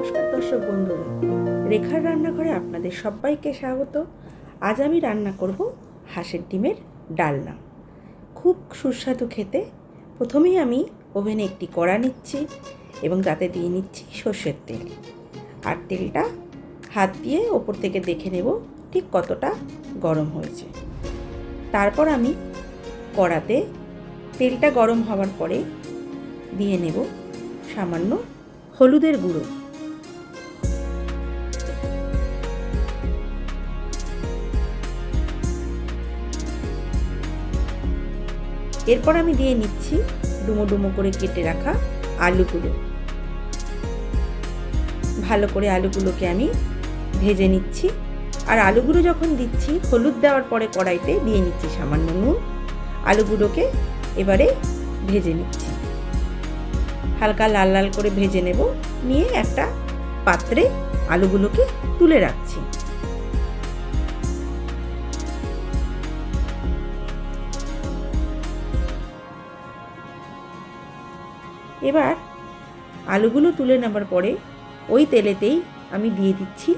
নমস্কার দর্শক বন্ধুরা। রেখার রান্নাঘরে আপনাদের সবাইকে স্বাগত। আজ আমি রান্না করব হাঁসের ডিমের ডালনা। খুব সুস্বাদু খেতে। প্রথমেই আমি ওভেনে একটি কড়া নিচ্ছি এবং তাতে দিয়ে নিচ্ছি সর্ষের তেল। আর তেলটা হাত দিয়ে ওপর থেকে দেখে নেব ঠিক কতটা গরম হয়েছে। তারপর আমি কড়াতে তেলটা গরম হওয়ার পরে দিয়ে নেব সামান্য হলুদের গুঁড়ো। এরপর আমি দিয়ে নিচ্ছি ডুমো ডুমো করে কেটে রাখা আলুগুলো। ভালো করে আলুগুলোকে আমি ভেজে নিচ্ছি। আর আলুগুলো যখন দিচ্ছি, হলুদ দেওয়ার পরে কড়াইতে দিয়ে নিচ্ছি সামান্য নুন। আলুগুলোকে এবারে ভেজে নিচ্ছি। হালকা লাল লাল করে ভেজে নেব। নিয়ে একটা পাত্রে আলুগুলোকে তুলে রাখছি। এবার আলুগুলো তুলে নেবার পরে ওই তেলেতেই আমি দিয়ে দিচ্ছি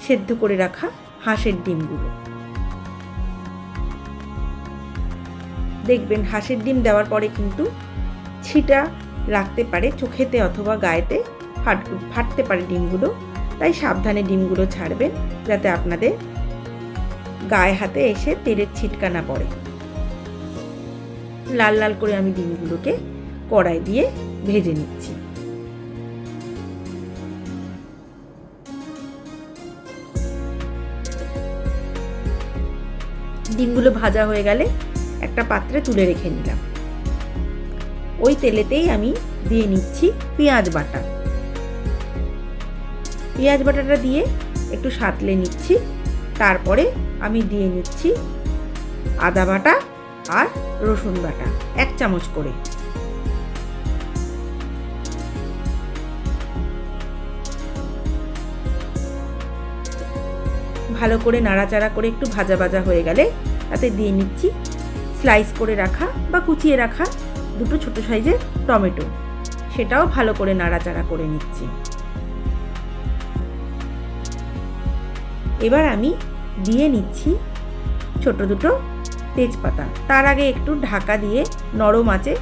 সেদ্ধ করে রাখা হাঁসের ডিমগুলো। দেখবেন হাঁসের ডিম দেওয়ার পরে কিন্তু ছিটা লাগতে পারে চোখেতে অথবা গায়েতে, ফাট, ফাটতে পারে ডিমগুলো। তাই সাবধানে ডিমগুলো ছাড়বেন যাতে আপনাদের গায়ে হাতে এসে তেলের ছিটকা না পড়ে। লাল লাল করে আমি ডিমগুলোকে কড়াই দিয়ে ভেজে নিচ্ছি। ডিমগুলো ভাজা হয়ে গেলে একটা পাত্রে তুলে রেখে নিলাম। ওই তেলেতেই আমি দিয়ে নিচ্ছি পেঁয়াজ বাটা। পেঁয়াজ বাটাটা দিয়ে একটু সাতলে নিচ্ছি, তারপরে আমি দিয়ে নিচ্ছি আদা বাটা আর রসুন বাটা, এক চামচ করে। ভালো করে নাড়াচাড়া করে একটু ভাজা ভাজা হয়ে গেলে তাতে দিয়ে নিচ্ছি স্লাইস করে রাখা বা কুচিয়ে রাখা দুটো ছোট সাইজের টমেটো। সেটাও ভালো করে নাড়াচাড়া করে নিচ্ছি। এবার আমি দিয়ে নিচ্ছি ছোট দুটো তেজপাতা। তার আগে একটু ঢাকা দিয়ে নরম আঁচে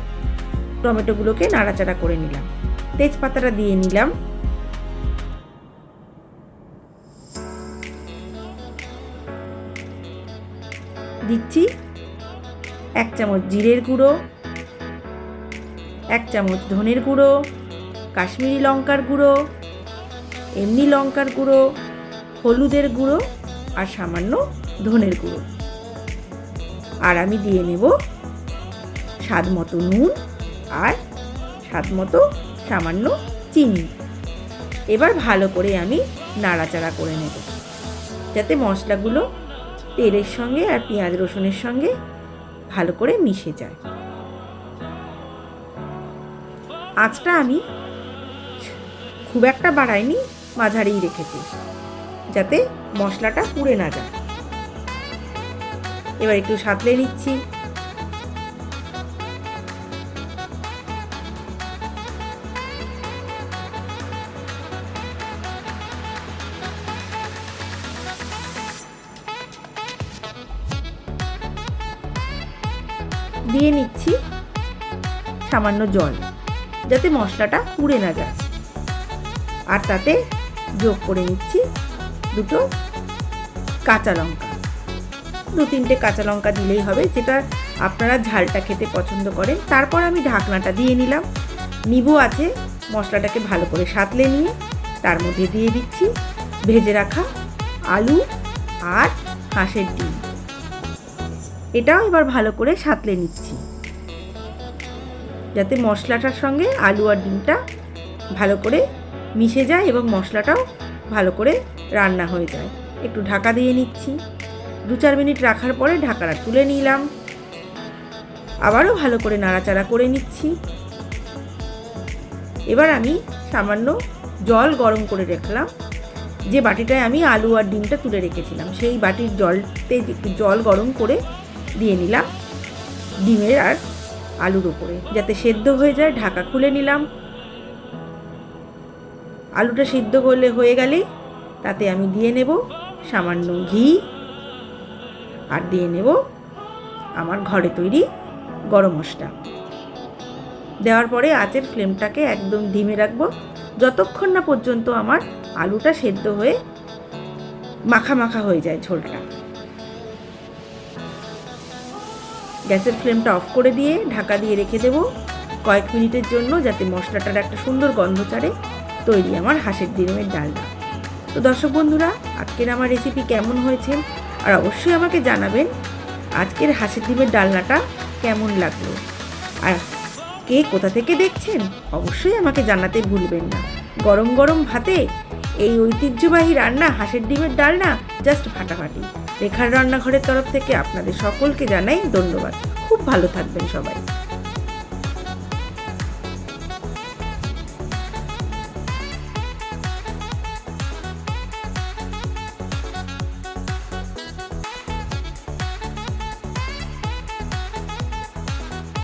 টমেটোগুলোকে নাড়াচাড়া করে নিলাম। তেজপাতাটা দিয়ে নিলাম। দিচ্ছি। এক চামচ জিরের গুঁড়ো, এক চামচ ধনের গুঁড়ো, কাশ্মীরি লঙ্কার গুঁড়ো, এমনি লঙ্কার গুঁড়ো, হলুদের গুঁড়ো আর সামান্য ধনের গুঁড়ো। আর আমি দিয়ে নেব স্বাদ মতো নুন আর স্বাদ মতো সামান্য চিনি। এবার ভালো করে আমি নাড়াচাড়া করে নেব। যাতে মশলাগুলো তেলের সঙ্গে আর পেঁয়াজ রসুনের সঙ্গে ভালো করে মিশে যায়। আঁচটা আমি খুব একটা বাড়াইনি, মাঝারিই রেখেছি, যাতে মশলাটা পুড়ে না যায়। এবার একটু সাঁতলে নিচ্ছি। দিয়ে নিচ্ছি সামান্য জল, যাতে মশলাটা পুড়ে না যায়। আর তাতে যোগ করে নিচ্ছি দুটো কাঁচা লঙ্কা। দু তিনটে কাঁচা লঙ্কা দিলেই হবে, যেটা আপনারা ঝালটা খেতে পছন্দ করেন। তারপর আমি ঢাকনাটা দিয়ে নিলাম। নিবু আছে মশলাটাকে ভালো করে সাঁতলে নিয়ে, তার মধ্যে দিয়ে দিচ্ছি ভেজে রাখা আলু আর হাঁসের ডিম। এটাও এবার ভালো করে সাঁতলে নিচ্ছি। যাতে মশলাটার সঙ্গে আলু আর ডিমটা ভালো করে মিশে যায় এবং মশলাটাও ভালো করে রান্না হয়ে যায়। একটু ঢাকা দিয়ে নিচ্ছি। দু চার মিনিট রাখার পরে ঢাকাটা তুলে নিলাম। আবারও ভালো করে নাড়াচাড়া করে নিচ্ছি। এবার আমি সামান্য জল গরম করে রাখলাম। যে বাটিটায় আমি আলু আর ডিমটা তুলে রেখেছিলাম, সেই বাটির জলতে জল গরম করে দিয়ে নিলাম ডিমের আর আলুর ওপরে যাতে সেদ্ধ হয়ে যায়, ঢাকা খুলে নিলাম। আলুটা সিদ্ধ করলে হয়ে গেলে তাতে আমি দিয়ে নেব সামান্য ঘি আর দিয়ে নেব আমার ঘরে তৈরি গরম মশলা। দেওয়ার পরে আঁচের ফ্লেমটাকে একদম ধিমে রাখব। যতক্ষণ না পর্যন্ত আমার আলুটা সেদ্ধ হয়ে মাখা মাখা হয়ে যায় ঝোলটা। গ্যাসের ফ্লেমটা অফ করে দিয়ে ঢাকা দিয়ে রেখে দেব কয়েক মিনিটের জন্য যাতে মশলাটার একটা সুন্দর গন্ধ ছাড়ে, তৈরি আমার হাঁসের ডিমের ডালনা তো দর্শক বন্ধুরা, আজকের আমার রেসিপি কেমন হয়েছে? আর অবশ্যই আমাকে জানাবেন আজকের হাঁসের ডিমের ডালনাটা কেমন লাগল। আর কে কোথা থেকে দেখছেন, অবশ্যই আমাকে জানাতে ভুলবেন না। গরম গরম ভাতে এই ঐতিহ্যবাহী রান্না, হাঁসের ডিমের ডালনা জাস্ট ফাটাফাটি। রেখার রান্নাঘরের তরফ থেকে আপনাদের সকলকে জানাই ধন্যবাদ। খুব ভালো থাকবেন সবাই।